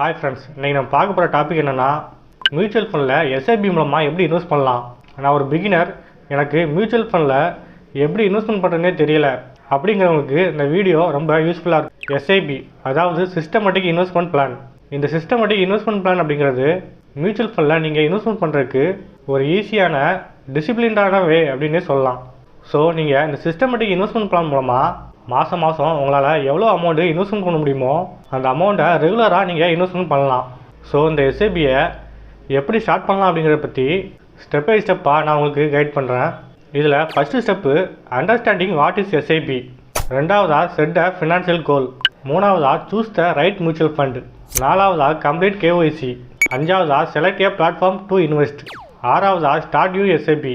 Hi friends இன்றைக்கி நம்ம பார்க்க போகிற டாபிக் என்னென்னா மியூச்சுவல் ஃபண்டில் எஸ்ஐபி மூலமாக எப்படி இன்வெஸ்ட் பண்ணலாம்? நான் ஒரு பிகினர் எனக்கு மியூச்சுவல் ஃபண்டில் எப்படி இன்வெஸ்ட்மெண்ட் பண்ணுறதுனே தெரியல. அப்படிங்கிறவங்களுக்கு இந்த வீடியோ ரொம்ப யூஸ்ஃபுல்லாக இருக்கும். எஸ்ஐபி அதாவது சிஸ்டமேட்டிக் இன்வெஸ்ட்மெண்ட் பிளான் இந்த சிஸ்டமேட்டிக் இன்வெஸ்ட்மெண்ட் பிளான் அப்படிங்கிறது மியூச்சுவல் ஃபண்டில் நீங்கள் இன்வெஸ்ட்மெண்ட் பண்ணுறதுக்கு ஒரு ஈஸியான டிசிப்ளின்டான வே அப்படின்னே சொல்லலாம். ஸோ நீங்கள் இந்த சிஸ்டமேட்டிக் இன்வெஸ்ட்மெண்ட் பிளான் மூலமாக மாதம் மாதம் உங்களால் எவ்வளோ அமௌண்ட்டு இன்வெஸ்ட்மெண்ட் பண்ண முடியுமோ அந்த அமௌண்ட்டை ரெகுலராக நீங்கள் இன்வெஸ்ட்மெண்ட் பண்ணலாம். ஸோ இந்த எஸ்ஐபியை எப்படி ஸ்டார்ட் பண்ணலாம் அப்படிங்கிறத பற்றி ஸ்டெப் பை ஸ்டெப்பாக நான் உங்களுக்கு கைட் பண்ணுறேன் இதில் first step understanding what is SIP ரெண்டாவதாக செட் அ ஃபினான்ஷியல் கோல் மூணாவதாக choose the right mutual fund நாலாவதாக complete KYC அஞ்சாவதாக select a platform to invest ஆறாவதாக ஸ்டார்ட் யூ எஸ்ஐபி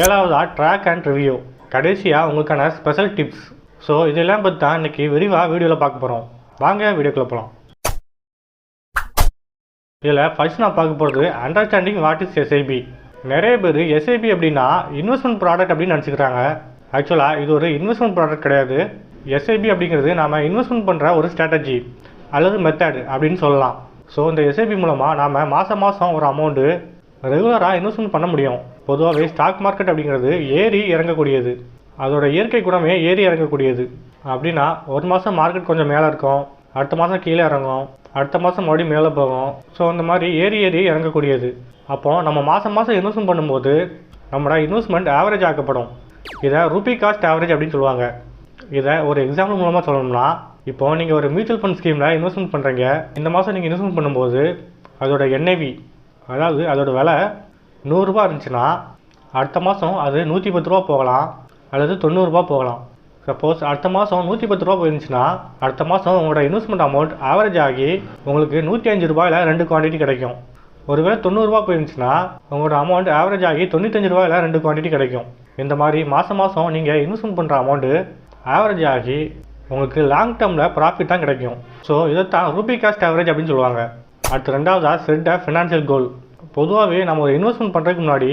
ஏழாவதாக ட்ராக் அண்ட் ரிவ்யூ கடைசியாக உங்களுக்கான ஸ்பெஷல் டிப்ஸ் ஸோ இதெல்லாம் பற்றி தான் இன்றைக்கி விரிவாக வீடியோவில் பார்க்க போகிறோம் வாங்க வீடியோக்குள்ள போகலாம் இதில் ஃபர்ஸ்ட் நான் பார்க்க போகிறது அண்டர்ஸ்டாண்டிங் வாட் இஸ் எஸ்ஐபி நிறைய பேர் எஸ்ஐபி அப்படின்னா இன்வெஸ்ட்மெண்ட் ப்ராடக்ட் அப்படின்னு நினச்சிக்கிறாங்க. ஆக்சுவலாக இது ஒரு இன்வெஸ்ட்மெண்ட் ப்ராடக்ட் கிடையாது. எஸ்ஐபி அப்படிங்கிறது நாம் இன்வெஸ்ட்மெண்ட் பண்ணுற ஒரு ஸ்ட்ராட்டஜி அல்லது மெத்தட் அப்படின்னு சொல்லலாம். ஸோ இந்த எஸ்ஐபி மூலமாக நாம் மாதம் மாதம் ஒரு அமௌண்ட்டு ரெகுலராக இன்வெஸ்ட்மெண்ட் பண்ண முடியும். பொதுவாகவே ஸ்டாக் மார்க்கெட் அப்படிங்கிறது ஏறி இறங்கக்கூடியது. அதோட இயற்கை குணமே ஏறி இறங்கக்கூடியது. அப்படின்னா ஒரு மாதம் மார்க்கெட் கொஞ்சம் மேலே இருக்கும். அடுத்த மாதம் கீழே இறங்கும். அடுத்த மாதம் மறுபடியும் மேலே போகும். ஸோ இந்த மாதிரி ஏறி ஏறி இறங்கக்கூடியது. அப்போ நம்ம மாதம் மாதம் இன்வெஸ்ட்மெண்ட் பண்ணும்போது நம்மளோட இன்வெஸ்ட்மெண்ட் ஆவரேஜ் ஆக்கப்படும். இதை ரூபி காஸ்ட் ஆவரேஜ் அப்படின்னு சொல்லுவாங்க. இதை ஒரு எக்ஸாம்பிள் மூலமாக சொல்லணும்னா இப்போ நீங்கள் ஒரு மியூச்சுவல் ஃபண்ட் ஸ்கீமில் இன்வெஸ்ட்மெண்ட் பண்ணுறீங்க இந்த மாதம் நீங்கள் இன்வெஸ்ட்மெண்ட் பண்ணும்போது அதோட என்ஐவி அதாவது அதோட விலை நூறுரூபா இருந்துச்சுன்னா அடுத்த மாதம் அது நூற்றி பத்து ரூபா போகலாம். அல்லது தொண்ணூறுரூபா போகலாம். சப்போஸ் அடுத்த மாதம் நூற்றி பத்து ரூபா போயிருந்துச்சுன்னா அடுத்த மாதம் உங்களோட இன்வெஸ்ட்மெண்ட் அமௌண்ட் ஆவரேஜ் ஆகி உங்களுக்கு நூற்றி அஞ்சு ரூபாயில் ரெண்டு குவான்டிட்டி கிடைக்கும். ஒருவேளை தொண்ணூறுரூவா போயிருந்துச்சுன்னா உங்களோட அமௌண்ட் ஆவரேஜ் ஆகி தொண்ணூத்தஞ்சு ரூபாயில் ரெண்டு குவான்டிட்டி கிடைக்கும். இந்த மாதிரி மாதம் மாதம் நீங்கள் இன்வெஸ்ட்மெண்ட் பண்ணுற அமௌண்ட்டு ஆவரேஜ் ஆகி உங்களுக்கு லாங் டேர்மில் ப்ராஃபிட் தான் கிடைக்கும். ஸோ இதைத்தான் ரூபி காஸ்ட் ஆவரேஜ் அப்படின்னு சொல்லுவாங்க. அடுத்து ரெண்டாவதாக செட் ஆஃப் ஃபினான்ஷியல் கோல் பொதுவாகவே நம்ம ஒரு இன்வெஸ்ட்மெண்ட் பண்ணுறதுக்கு முன்னாடி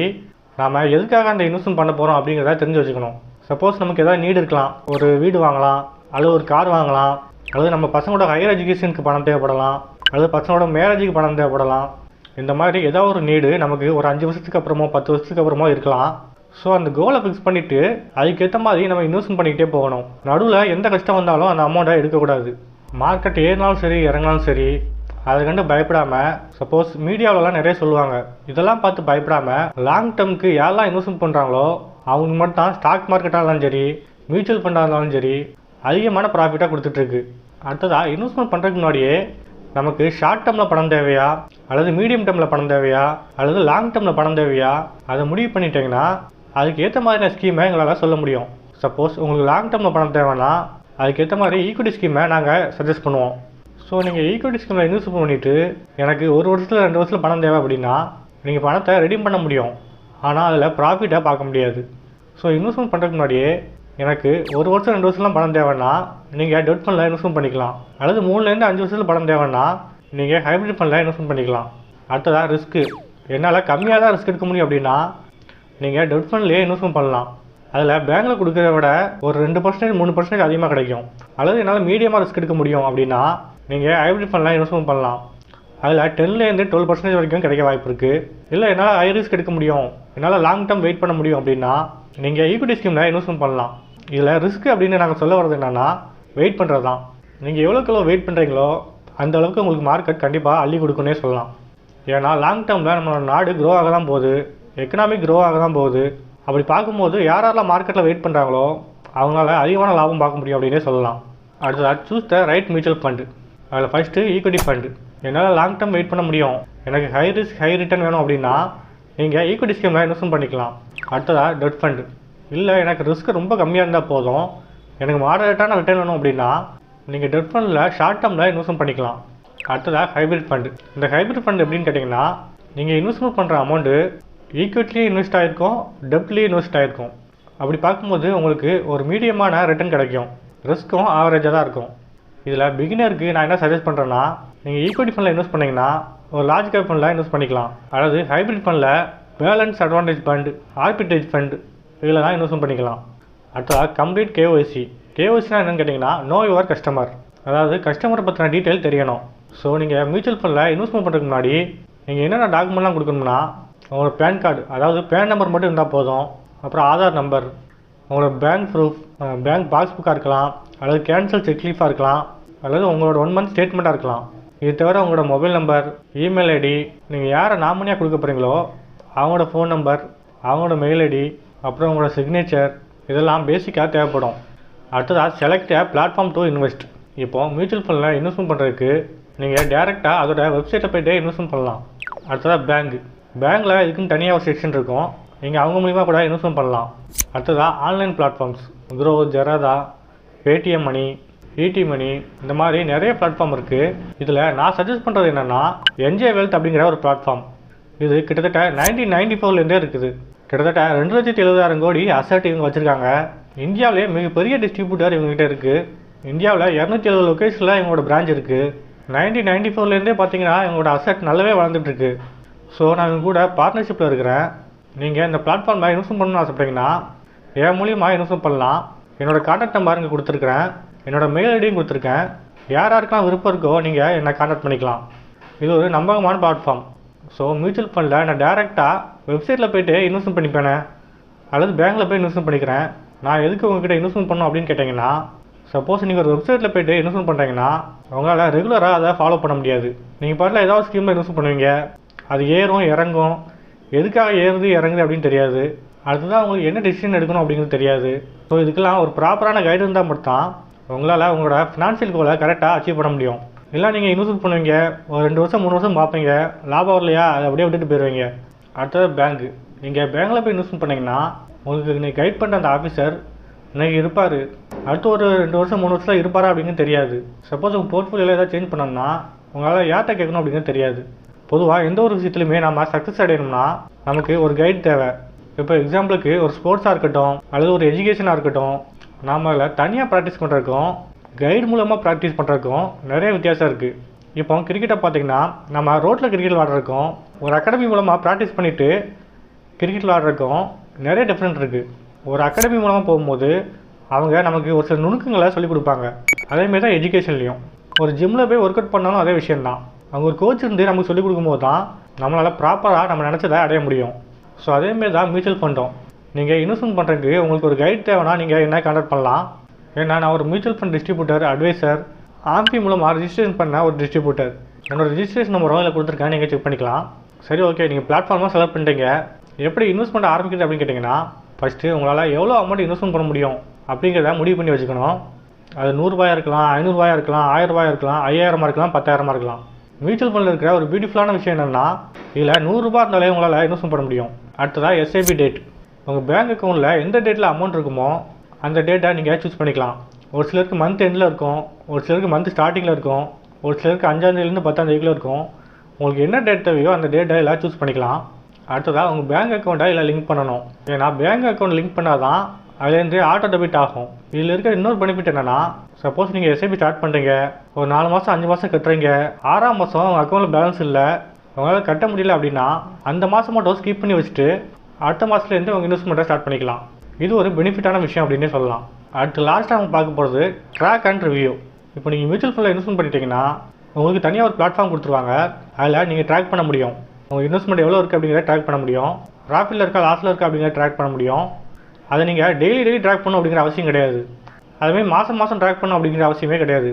நாம் எதுக்காக அந்த இன்வெஸ்ட்மெண்ட் பண்ண போகிறோம் அப்படிங்கிறத தெரிஞ்சு வச்சுக்கணும். சப்போஸ் நமக்கு ஏதாவது நீடு இருக்கலாம். ஒரு வீடு வாங்கலாம் அல்லது ஒரு கார் வாங்கலாம் அல்லது நம்ம பசங்களோட ஹையர் எஜுகேஷனுக்கு பணம் தேவைப்படலாம் அல்லது பசங்களோட மேரேஜுக்கு பணம் தேவைப்படலாம். இந்த மாதிரி ஏதாவது ஒரு நீடு நமக்கு ஒரு அஞ்சு வருஷத்துக்கு அப்புறமோ பத்து வருஷத்துக்கு அப்புறமோ இருக்கலாம். ஸோ அந்த கோலை ஃபிக்ஸ் பண்ணிவிட்டு அதுக்கேற்ற மாதிரி நம்ம இன்வெஸ்ட்மெண்ட் பண்ணிக்கிட்டே போகணும். நடுவில் எந்த கஷ்டம் வந்தாலும் அந்த அமௌண்ட்டை எடுக்கக்கூடாது. மார்க்கெட் ஏறினாலும் சரி இறங்கினாலும் சரி அதை கண்டு பயப்படாமல் சப்போஸ் மீடியாவிலலாம் நிறைய சொல்லுவாங்க. இதெல்லாம் பார்த்து பயப்படாமல் லாங் டேர்முக்கு யாரெல்லாம் இன்வெஸ்ட்மெண்ட் பண்ணுறாங்களோ அவங்க மட்டும் தான் ஸ்டாக் மார்க்கெட்டாக இருந்தாலும் சரி மியூச்சுவல் ஃபண்டாக இருந்தாலும் சரி அதிகமான ப்ராஃபிட்டாக கொடுத்துட்ருக்கு. அடுத்ததாக இன்வெஸ்ட்மெண்ட் பண்ணுறதுக்கு முன்னாடியே நமக்கு ஷார்ட் டேர்மில் பணம் தேவையா அல்லது மீடியம் டேர்மில் பணம் தேவையா அல்லது லாங் டேர்மில் பணம் தேவையா அதை முடிவு பண்ணிட்டீங்கன்னா அதுக்கு ஏற்ற மாதிரியான ஸ்கீமை எங்களால் சொல்ல முடியும். சப்போஸ் உங்களுக்கு லாங் டேர்மில் பணம் தேவைன்னா அதுக்கேற்ற மாதிரி ஈக்குவிட்டி ஸ்கீமை நாங்கள் சஜஸ்ட் பண்ணுவோம். ஸோ நீங்கள் ஈக்விட்டி ஸ்கீமில் இன்வெஸ்ட் பண்ணிவிட்டு எனக்கு ஒரு வருஷத்தில் ரெண்டு வருஷத்தில் பணம் தேவை அப்படின்னா நீங்கள் பணத்தை ரெடீம் பண்ண முடியும். ஆனால் அதில் ப்ராஃபிட்டாக பார்க்க முடியாது. ஸோ இன்வெஸ்ட்மெண்ட் பண்ணுறதுக்கு முன்னாடியே எனக்கு ஒரு வருஷம் ரெண்டு வருஷம்லாம் பணம் தேவைன்னா நீங்கள் டெட் ஃபண்டில் இன்வெஸ்ட்மெண்ட் பண்ணிக்கலாம். அல்லது மூணுலேருந்து அஞ்சு வருஷத்தில் பணம் தேவைன்னா நீங்கள் ஹைப்ரிட் ஃபண்டில் இன்வெஸ்ட்மெண்ட் பண்ணிக்கலாம். அடுத்ததாக ரிஸ்க்கு என்னால் கம்மியாக தான் ரிஸ்க் எடுக்க முடியும் அப்படின்னா நீங்கள் டெட் ஃபண்ட்லேயே இன்வெஸ்ட்மெண்ட் பண்ணலாம். அதில் பேங்க்கில் கொடுக்குறத விட ஒரு ரெண்டு பர்சன்டேஜ் மூணு பர்சன்டேஜ் அதிகமாக கிடைக்கும். அல்லது என்னால் மீடியமாக ரிஸ்க் எடுக்க முடியும் அப்படின்னா நீங்கள் ஹைப்ரிட் ஃபண்ட்லாம் இன்வெஸ்ட்மெண்ட் பண்ணலாம். அதில் டென்லேருந்து டுவெல் பர்சன்டேஜ் வரைக்கும் கிடைக்க வாய்ப்பு இருக்குது இல்லை என்னால் ஹை ரிஸ்க் எடுக்க முடியும். என்னால் லாங் டேர்ம் வெயிட் பண்ண முடியும் அப்படின்னா நீங்கள் ஈக்விட்டி ஸ்கீமில் இன்வெஸ்ட்மெண்ட் பண்ணலாம். இதில் ரிஸ்க் அப்படின்னு நாங்கள் சொல்ல வர்றது என்னென்னா வெயிட் பண்ணுறது தான் நீங்கள் எவ்வளோக்கு எவ்வளோ வெயிட் பண்ணுறீங்களோ அந்த அளவுக்கு உங்களுக்கு மார்க்கெட் கண்டிப்பாக அள்ளி கொடுக்குன்னே சொல்லலாம். ஏன்னா லாங் டேர்மில் நம்மளோட நாடு க்ரோ ஆக தான் போகுது. எக்கனாமிக் க்ரோ ஆக தான் போகுது. அப்படி பார்க்கும்போது யார் யாரெல்லாம் மார்க்கெட்டில் வெயிட் பண்ணுறாங்களோ அவங்களால அதிகமான லாபம் பார்க்க முடியும் அப்படின்னே சொல்லலாம். அடுத்ததாக choose the right mutual fund அதில் ஃபஸ்ட்டு ஈக்விட்டி ஃபண்டு என்னால் லாங் டேர்ம் வெயிட் பண்ண முடியும். எனக்கு ஹை ரிஸ்க் ஹை ரிட்டர்ன் வேணும் அப்படின்னா நீங்கள் ஈக்விட்டி ஸ்கீமில் இன்வெஸ்ட்மெண்ட் பண்ணிக்கலாம். அடுத்ததாக டெட் ஃபண்டு இல்லை எனக்கு ரிஸ்க் ரொம்ப கம்மியாக இருந்தால் போதும். எனக்கு மாடரேட்டான ரிட்டர்ன் வேணும் அப்படின்னா நீங்கள் டெட் ஃபண்டில் ஷார்ட் டேர்மில் இன்வெஸ்ட்மெண்ட் பண்ணிக்கலாம். அடுத்ததாக ஹைப்ரிட் ஃபண்டு இந்த ஹைப்ரிட் ஃபண்ட் எப்படின்னு கேட்டிங்கன்னா நீங்கள் இன்வெஸ்ட்மெண்ட் பண்ணுற அமௌண்ட்டு ஈக்விட்டிலையும் இன்வெஸ்ட் ஆகிருக்கும் டெப்ட்லேயும் இன்வெஸ்ட் ஆகிருக்கும் அப்படி பார்க்கும்போது உங்களுக்கு ஒரு மீடியமான ரிட்டர்ன் கிடைக்கும். ரிஸ்க்கும் ஆவரேஜாக தான் இருக்கும். இதில் பிகினருக்கு நான் என்ன சஜஸ்ட் பண்ணுறேன்னா நீங்கள் ஈக்விட்டி ஃபண்டில் இன்வெஸ்ட் பண்ணிங்கன்னா ஒரு லார்ஜ் கேப் ஃபண்டில் இன்வெஸ்ட் பண்ணிக்கலாம். அதாவது ஹைப்ரிட் ஃபண்டில் balance advantage fund arbitrage fund இதில் தான் இன்வெஸ்ட் பண்ணிக்கலாம். அடுத்ததாக கம்ப்ளீட் கேஒய்சி கேஒய்சினா என்னென்னு கேட்டிங்கன்னா நோ யுவர் கஸ்டமர் அதாவது கஸ்டமரை பற்றின டீட்டெயில் தெரியணும். ஸோ நீங்கள் மியூச்சுவல் ஃபண்டில் இன்வெஸ்ட்மெண்ட் பண்ணுறதுக்கு முன்னாடி நீங்கள் என்னென்ன டாக்குமெண்ட்லாம் கொடுக்கணும்னா உங்களோட பேன் கார்டு அதாவது பேன் நம்பர் மட்டும் இருந்தால் போதும். அப்புறம் ஆதார் நம்பர் உங்களோட பேங்க் ப்ரூஃப் பேங்க் பாஸ்புக்காக இருக்கலாம் அல்லது கேன்சல் செக் லீஃபாக இருக்கலாம் அல்லது உங்களோட ஒன் மந்த் ஸ்டேட்மெண்ட்டாக இருக்கலாம். இது தவிர உங்களோட மொபைல் நம்பர் இமெயில் ஐடி நீங்கள் யாரை நாமினியாக கொடுக்க போகிறீங்களோ அவங்களோட ஃபோன் நம்பர் அவங்களோட மெயில் ஐடி அப்புறம் உங்களோட சிக்னேச்சர் இதெல்லாம் பேசிக்காக தேவைப்படும். அடுத்ததாக செலக்ட் பிளாட்ஃபார்ம் டு இன்வெஸ்ட் இப்போ மியூச்சுவல் ஃபண்டில் இன்வெஸ்ட்மெண்ட் பண்ணுறதுக்கு நீங்கள் டேரெக்டாக அதோட வெப்சைட்டை போய்ட்டு இன்வெஸ்ட்மெண்ட் பண்ணலாம். அடுத்ததாக பேங்க் பேங்க்கில் இதுக்குன்னு தனியாக ஒரு செக்ஷன் இருக்கும். நீங்கள் அவங்க மூலிமா கூட இன்வெஸ்ட்மெண்ட் பண்ணலாம். அடுத்ததாக online platforms Groww Zerodha Paytm money ET money இந்த மாதிரி நிறைய பிளாட்ஃபார்ம் இருக்குது இதில் நான் சஜஸ்ட் பண்ணுறது என்னென்னா என்ஜே வெல்த் அப்படிங்கிற ஒரு பிளாட்ஃபார்ம் இது கிட்டத்தட்ட நைன்டீன் நைன்டி ஃபோர்லேருந்தே இருக்குது. கிட்டத்தட்ட ரெண்டு லட்சத்தி எழுபதாயிரம் கோடி அசட் இவங்க வச்சுருக்காங்க. இந்தியாவிலே மிகப்பெரிய டிஸ்ட்ரிபியூட்டர் இவங்ககிட்ட இருக்குது இந்தியாவில் இரநூத்தி எழுபது லொக்கேஷனில் இவங்களோட பிரான்ச் இருக்குது நைன்டீன் நைன்டி ஃபோர்லேருந்தே பார்த்தீங்கன்னா இவங்களோட அசட் நல்லாவே வளர்ந்துட்டுருக்கு ஸோ நான் இவங்க கூட பார்ட்னர்ஷிப்பில் இருக்கிறேன். நீங்கள் இந்த பிளாட்ஃபார்மில் இன்வெஸ்ட் பண்ணணும்னு ஆசைப்பட்டீங்கன்னா என் மூலியமாக இன்வெஸ்ட் பண்ணலாம். என்னோட கான்டாக்ட் நம்பர் இங்கே கொடுத்துருக்குறேன். என்னோட மெயில் ஐடியும் கொடுத்துருக்கேன். யார் யாருக்கெல்லாம் விருப்பம் இருக்கோ நீங்கள் என்னை கான்டாக்ட் பண்ணிக்கலாம். இது ஒரு நம்பகமான பிளாட்ஃபார்ம் ஸோ மியூச்சுவல் ஃபண்டில் நான் டேரெக்டாக வெப்சைட்டில் போயிட்டு இன்வெஸ்ட்மெண்ட் பண்ணிப்பேனே. அல்லது பேங்க்கில் போய் இன்வெஸ்ட்மெண்ட் பண்ணிக்கிறேன். நான் எதுக்கு உங்ககிட்ட இன்வெஸ்ட்மெண்ட் பண்ணணும் அப்படின்னு கேட்டிங்கன்னா சப்போஸ் நீங்கள் ஒரு வெப்சைட்டில் போயிட்டு இன்வெஸ்ட்மெண்ட் பண்ணுறீங்கன்னா உங்களால் ரெகுலராக அதை ஃபாலோ பண்ண முடியாது. நீங்கள் பாட்டில் ஏதாவது ஸ்கீமில் இன்வெஸ்ட் பண்ணுவீங்க. அது ஏறும் இறங்கும். எதுக்காக ஏறுது இறங்குது அப்படின்னு தெரியாது. அடுத்ததாக உங்களுக்கு என்ன டெசிஷன் எடுக்கணும் அப்படிங்கிறது தெரியாது. ஸோ இதுக்கெல்லாம் ஒரு ப்ராப்பரான கைடு இருந்தால் மட்டும்தான் உங்களால் உங்களோட ஃபினான்ஷியல் கோலை கரெக்டாக அச்சீவ் பண்ண முடியும். இல்லை நீங்கள் இன்வெஸ்ட் பண்ணுவீங்க ஒரு ரெண்டு வருஷம் மூணு வருஷம் பார்ப்பீங்க லாபம் வரலையா அதை அப்படியே விட்டுட்டு போயிடுவீங்க அடுத்தது பேங்க்கு நீங்கள் பேங்க்கில் போய் இன்வெஸ்ட் பண்ணிங்கன்னா உங்களுக்கு நீங்கள் கைட் பண்ணுற அந்த ஆஃபீஸர் இன்னைக்கு இருப்பார். அடுத்து ஒரு ரெண்டு வருஷம் மூணு வருஷம் இருப்பாரா அப்படின்னு தெரியாது. சப்போஸ் உங்கள் போர்ட்ஃபோலியோவில் ஏதாவது சேஞ்ச் பண்ணோம்னா உங்களால் யார்கிட்ட கேட்கணும் அப்படின்னு தெரியாது. பொதுவாக எந்த ஒரு விஷயத்துலையுமே நம்ம சக்ஸஸ் அடையணும்னா நமக்கு ஒரு கைட் தேவை. இப்போ எக்ஸாம்பிளுக்கு ஒரு ஸ்போர்ட்ஸாக இருக்கட்டும் அல்லது ஒரு எஜுகேஷனாக இருக்கட்டும் நாம அதில் தனியாக ப்ராக்டிஸ் பண்ணுறக்கும் கைடு மூலமாக ப்ராக்டிஸ் பண்ணுறதுக்கும் நிறைய வித்தியாசம் இருக்குது இப்போ கிரிக்கெட்டை பார்த்தீங்கன்னா நம்ம ரோட்டில் கிரிக்கெட் விளாட்றதுக்கும் ஒரு அகாடமி மூலமாக ப்ராக்டிஸ் பண்ணிவிட்டு கிரிக்கெட் விளாட்றதுக்கும் நிறைய டிஃப்ரெண்ட் இருக்குது ஒரு அகாடமி மூலமாக போகும்போது அவங்க நமக்கு ஒரு சில நுணுக்கங்களை சொல்லிக் கொடுப்பாங்க. அதேமாரி தான் எஜுகேஷன்லேயும் ஒரு ஜிம்மில் போய் ஒர்க் அவுட் பண்ணாலும் அதே விஷயம்தான். அவங்க ஒரு கோச் இருந்து நமக்கு சொல்லிக் கொடுக்கும்போது தான் நம்மளால் ப்ராப்பராக நம்ம நினச்சதை அடைய முடியும். ஸோ அதேமாரி தான் மியூச்சுவல் ஃபண்டும் நீங்கள் இன்வெஸ்ட்மெண்ட் பண்ணுறதுக்கு உங்களுக்கு ஒரு கைட் தேவைன்னா நீங்கள் என்ன கான்டாக்ட் பண்ணலாம்? ஏன்னா நான் ஒரு mutual fund distributor advisor AMFI மூலமாக ரிஜிஸ்ட்ரேஷன் பண்ண ஒரு டிஸ்ட்ரிபியூட்டர் என்னோட ரிஜிஸ்ட்ரேஷன் நம்பரும் இதில் கொடுத்துருக்கேன் நீங்கள் செக் பண்ணிக்கலாம். சரி ஓகே நீங்கள் பிளாட்ஃபார்மாக செலக்ட் பண்ணிட்டீங்க. எப்படி இன்வெஸ்ட் பண்ண ஆரம்பிக்கிறது அப்படின்னு கேட்டிங்கன்னா ஃபஸ்ட்டு உங்களால் எவ்வளோ அமௌண்ட் இன்வெஸ்ட்மெண்ட் பண்ண முடியும் அப்படிங்கிறத முடிவு பண்ணி வச்சுக்கணும். அது நூறுரூபாயா இருக்கலாம் ஐநூறுரூவாயா இருக்கலாம் ஆயிரரூபாயாக இருக்கலாம் ஐயாயிரமாக இருக்கலாம் பத்தாயிரமாக இருக்கலாம். மியூச்சுவல் ஃபண்டில் இருக்கிற ஒரு பியூட்டிஃபுல்லான விஷயம் என்னென்னா இதில் நூறுரூபா இருந்தாலே உங்களால் இன்வெஸ்ட்மெண்ட் பண்ண முடியும். அடுத்ததாக எஸ்ஐபி டேட் உங்கள் பேங்க் அக்கௌண்ட்டில் எந்த டேட்டில் அமௌண்ட் இருக்குமோ அந்த டேட்டை நீங்கள் சூஸ் பண்ணிக்கலாம். ஒரு சிலருக்கு மந்த் எண்டில் இருக்கும் ஒரு சிலருக்கு மந்த் ஸ்டார்டிங்கில் இருக்கும் ஒரு சிலருக்கு அஞ்சாந்தேதிலேருந்து பத்தாந்தேதிக்குள்ள இருக்கும். உங்களுக்கு என்ன டேட் தேவையோ அந்த டேட்டை எல்லாம் சூஸ் பண்ணிக்கலாம். அடுத்ததாக உங்கள் பேங்க் அக்கௌண்ட்டை இதில் லிங்க் பண்ணணும். ஏன்னா பேங்க் அக்கௌண்ட் லிங்க் பண்ணால் தான் அதுலேருந்து ஆட்டோ டெபிட் ஆகும். இதில் இருக்க இன்னொரு பெனிஃபிட் என்னென்னா சப்போஸ் நீங்கள் எஸ்ஐபி ஸ்டார்ட் பண்ணுறீங்க ஒரு நாலு மாதம் அஞ்சு மாதம் கட்டுறீங்க ஆறாம் மாதம் உங்கள் அக்கௌண்ட்டில் பேலன்ஸ் இல்லை உங்களால் கட்ட முடியல அப்படின்னா அந்த மாதம் மட்டும் ஸ்கிப் பண்ணி வச்சுட்டு அடுத்த மாதத்துலேருந்து உங்கள் இன்வெஸ்ட்மெண்ட்டை ஸ்டார்ட் பண்ணிக்கலாம். இது ஒரு பெனிஃபிட்டான விஷயம் அப்படின்னே சொல்லலாம். அடுத்து லாஸ்ட்டாக நம்ம பார்க்க போகிறது ட்ராக் அண்ட் ரிவ்யூ இப்போ நீங்கள் மியூச்சுவல் ஃபண்டில் இன்வெஸ்ட்மெண்ட் பண்ணிட்டீங்கன்னா உங்களுக்கு தனியாக ஒரு பிளாட்ஃபார்ம் கொடுத்துருவாங்க. அதில் நீங்கள் ட்ராக் பண்ண முடியும். உங்கள் இன்வெஸ்ட்மெண்ட் எவ்வளோ இருக்குது அப்படிங்கிறத ட்ராக் பண்ண முடியும். ப்ராஃபிட்டில் இருக்கா லாஸில் இருக்கா அப்படிங்கிறத ட்ராக் பண்ண முடியும். அதை நீங்கள் டெய்லி டெய்லி ட்ராக் பண்ணணும் அப்படிங்கிற அவசியம் கிடையாது. அதுமாதிரி மாதம் மாதம் ட்ராக் பண்ணணும் அப்படிங்கிற அவசியமே கிடையாது.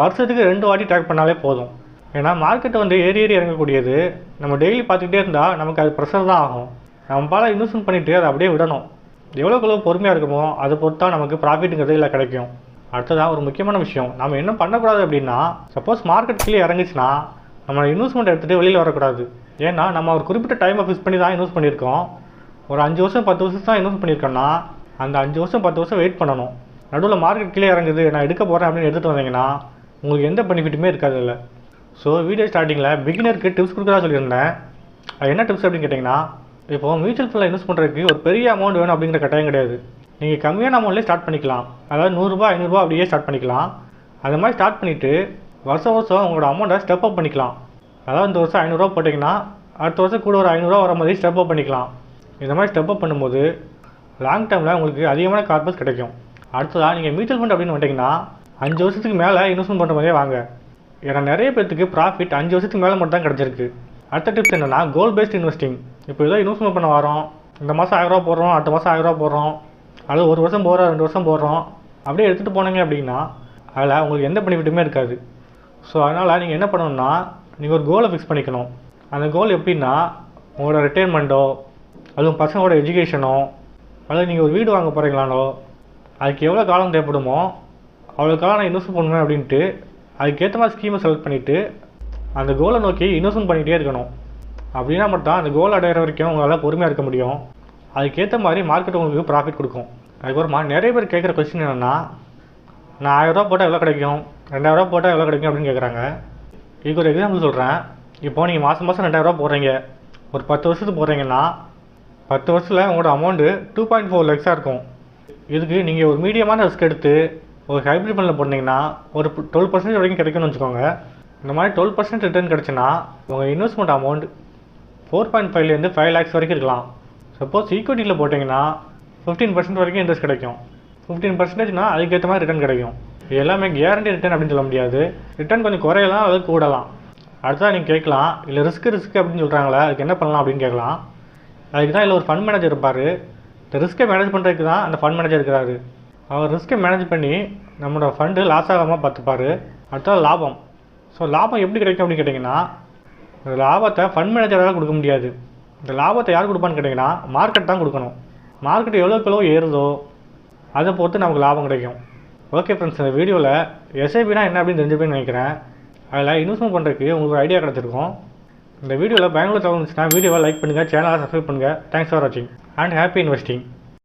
வருஷத்துக்கு ரெண்டு வாட்டி ட்ராக் பண்ணாலே போதும். ஏன்னா மார்க்கெட் வந்து ஏறி ஏறி இறங்கக்கூடியது. நம்ம டெய்லி பார்த்துக்கிட்டே இருந்தால் நமக்கு அது ப்ரெஷர் தான் ஆகும். நம்ம பால இன்வெஸ்ட்மெண்ட் பண்ணிவிட்டு அதை அப்படியே விடணும். எவ்வளோக்கு எவ்வளோ பொறுமையாக இருக்குமோ அதை பொறுத்து தான் நமக்கு ப்ராஃபிட்டுங்கிறது இல்லை கிடைக்கும். அடுத்ததாக ஒரு முக்கியமான விஷயம். நம்ம என்ன பண்ணக்கூடாது அப்படின்னா சப்போஸ் மார்க்கெட் கீழே இறங்குச்சுன்னா நம்ம இன்வெஸ்ட்மெண்ட் எடுத்துகிட்டு வெளியில் வரக்கூடாது. ஏன்னா நம்ம ஒரு குறிப்பிட்ட டைமை ஃபிக்ஸ் பண்ணி தான் இன்வெஸ்ட் பண்ணியிருக்கோம். ஒரு அஞ்சு வருஷம் பத்து வருஷம் தான் இன்வெஸ்ட் பண்ணியிருக்கோம்னா அந்த அஞ்சு வருஷம் பத்து வருஷம் வெயிட் பண்ணணும். நடுவில் மார்க்கெட் கீழே இறங்குது நான் எடுக்க போகிறேன் அப்படின்னு எடுத்துகிட்டு வந்தீங்கன்னா உங்களுக்கு எந்த பெனிஃபிட்டுமே இருக்காது இல்லை ஸோ வீடியோ ஸ்டார்டிங்கில் பிகினருக்கு டிப்ஸ் கொடுக்குறா சொல்லியிருந்தேன். அது என்ன டிப்ஸ் அப்படின்னு கேட்டிங்கன்னா இப்போ மியூச்சுவல் ஃபண்டில் இன்வெஸ்ட் பண்ணுறதுக்கு ஒரு பெரிய அமௌண்ட் வேணும் அப்படிங்கிற கட்டாயம் கிடையாது. நீங்கள் கம்மியான அமௌண்ட்லேயே ஸ்டார்ட் பண்ணிக்கலாம். அதாவது நூறுரூபா ஐநூறுரூவா அப்படியே ஸ்டார்ட் பண்ணிக்கலாம். அது மாதிரி ஸ்டார்ட் பண்ணிவிட்டு வருஷம் வருஷம் உங்களோட அமௌண்ட்டை ஸ்டெப் அப் பண்ணிக்கலாம். அதாவது இந்த வருஷம் ஐநூறுரூவா போட்டிங்கன்னா அடுத்த வருஷம் கூட ஒரு ஐநூறுரூவா வர மாதிரி ஸ்டெப் அப் பண்ணிக்கலாம். இந்த மாதிரி ஸ்டெப் அப் பண்ணும்போது லாங் டேர்மில் உங்களுக்கு அதிகமான கார்பஸ் கிடைக்கும். அடுத்ததாக நீங்கள் மியூச்சுவல் ஃபண்ட் அப்படின்னு வந்துட்டிங்கன்னா அஞ்சு வருஷத்துக்கு மேலே இன்வெஸ்ட்மெண்ட் பண்ணுற மாதிரியே வாங்க. ஏன்னா நிறைய பேர்த்துக்கு ப்ராஃபிட் அஞ்சு வருஷத்துக்கு மேலே மட்டும் தான் கிடச்சிருக்கு. அடுத்த டிப்ஸ் என்னென்னா கோல் பேஸ்ட் இன்வெஸ்டிங் இப்போ ஏதோ இன்வெஸ்ட்மெண்ட் பண்ண வரோம். இந்த மாதம் ஆயிரரூவா போடுறோம் அடுத்த மாதம் ஆயிரரூவா போடுறோம். அது ஒரு வருஷம் போகிறோம் ரெண்டு வருஷம் போடுறோம். அப்படியே எடுத்துகிட்டு போனீங்க அப்படின்னா அதில் உங்களுக்கு எந்த பெனிஃபிட்டுமே இருக்காது. ஸோ அதனால் நீங்கள் என்ன பண்ணணும்னா நீங்கள் ஒரு கோலை ஃபிக்ஸ் பண்ணிக்கணும். அந்த கோல் எப்படின்னா உங்களோட ரிட்டைர்மெண்ட்டோ அதுவும் பசங்களோட எஜுகேஷனோ அல்லது நீங்கள் ஒரு வீடு வாங்க போகிறீங்களானோ அதுக்கு எவ்வளோ காலம் தேவைப்படுமோ அவ்வளோ காலம் நான் இன்வெஸ்ட் பண்ணுவேன் அப்படின்ட்டு அதுக்கேற்ற மாதிரி ஸ்கீமை செலக்ட் பண்ணிவிட்டு அந்த கோலை நோக்கி இன்வெஸ்ட்மெண்ட் பண்ணிகிட்டே இருக்கணும். அப்படின்னா மட்டும் அந்த கோல் அடையிற வரைக்கும் உங்களால் பொறுமையாக இருக்க முடியும். அதுக்கேற்ற மாதிரி மார்க்கெட் உங்களுக்கு ப்ராஃபிட் கொடுக்கும். அதுக்கப்புறமா நிறைய பேர் கேட்குற கொஸ்டின் என்னென்னா நான் ஆயிரரூவா போட்டால் எவ்வளோ கிடைக்கும்? ரெண்டாயிரரூவா போட்டால் எவ்வளோ கிடைக்கும் அப்படின்னு கேட்குறாங்க இதுக்கு ஒரு எக்ஸாம்பிள் சொல்கிறேன் இப்போ நீங்கள் மாதம் மாதம் ரெண்டாயிரரூவா போடுறீங்க. ஒரு பத்து வருஷத்துக்கு போடுறீங்கன்னா பத்து வருஷத்தில் உங்களோட அமௌண்ட்டு டூ பாயிண்ட் ஃபோர் லேக்ஸாக இருக்கும். இதுக்கு நீங்கள் ஒரு மீடியமான ரிஸ்க் எடுத்து ஒரு ஹைப்ரிட் ஃபண்டில் போட்டிங்கன்னா ஒரு டுவெல் பர்சன்டேஜ் வரைக்கும் கிடைக்கும்னு வச்சுக்கோங்க. இந்த மாதிரி டுவெல் பர்சன்ட் ரிட்டர்ன் கிடச்சுன்னா உங்கள் இன்வெஸ்ட்மெண்ட் அமௌண்ட் ஃபோர் பாயிண்ட் ஃபைவ்லேருந்து ஃபைவ் லேக்ஸ் வரைக்கும் இருக்கலாம். சப்போஸ் ஈக்விட்டியில் போட்டிங்கன்னா ஃபிஃப்டீன் பர்சன்ட் வரைக்கும் இன்ட்ரெஸ்ட் கிடைக்கும். ஃபிஃப்டீன் பர்சன்டேஜ்னா அதுக்கேற்ற மாதிரி ரிட்டர்ன் கிடைக்கும். இது எல்லாமே கேரண்டி ரிட்டர்ன் அப்படின்னு சொல்ல முடியாது. ரிட்டர்ன் கொஞ்சம் குறையலாம் அது கூடலாம். அடுத்ததாக நீங்கள் கேட்கலாம் இல்லை ரிஸ்க் ரிஸ்க் அப்படின்னு சொல்கிறாங்களே அதுக்கு என்ன பண்ணலாம் அப்படின்னு கேட்கலாம். அதுக்கு தான் இல்லை ஒரு ஃபண்ட் மேனேஜர் இருப்பார். இந்த ரிஸ்க்கை மேனேஜ் பண்ணுறதுக்கு தான் அந்த ஃபண்ட் மேனேஜர் இருக்கிறாரு. அவர் ரிஸ்க்கை மேனேஜ் பண்ணி நம்மளோட ஃபண்டு லாஸ் ஆகாமல் பார்த்துப்பார். அடுத்தது லாபம். ஸோ லாபம் எப்படி கிடைக்கும் அப்படின்னு கேட்டிங்கன்னா இந்த லாபத்தை ஃபண்ட் மேனேஜரால் கொடுக்க முடியாது. இந்த லாபத்தை யார் கொடுப்பான்னு கேட்டிங்கன்னா மார்க்கெட் தான் கொடுக்கணும். மார்க்கெட் எவ்வளோக்கு எவ்வளோ ஏறுதோ அதை பொறுத்து நமக்கு லாபம் கிடைக்கும். ஓகே ஃப்ரெண்ட்ஸ் இந்த வீடியோவில் எஸ்ஐபினா என்ன அப்படின்னு தெரிஞ்சுப்பேன்னு நினைக்கிறேன். அதில் இன்வெஸ்ட்மெண்ட் பண்ணுறதுக்கு உங்களுக்கு ஒரு ஐடியா கிடச்சிருக்கும். இந்த வீடியோவில் பெங்களூர் தகவல் இருந்துச்சுன்னா வீடியோவை லைக் பண்ணுங்கள் சேனலை சப்ஸ்கிரைப் பண்ணுங்கள் தேங்க்ஸ் ஃபார் வாட்சிங் அண்ட் ஹாப்பி இன்வெஸ்டிங்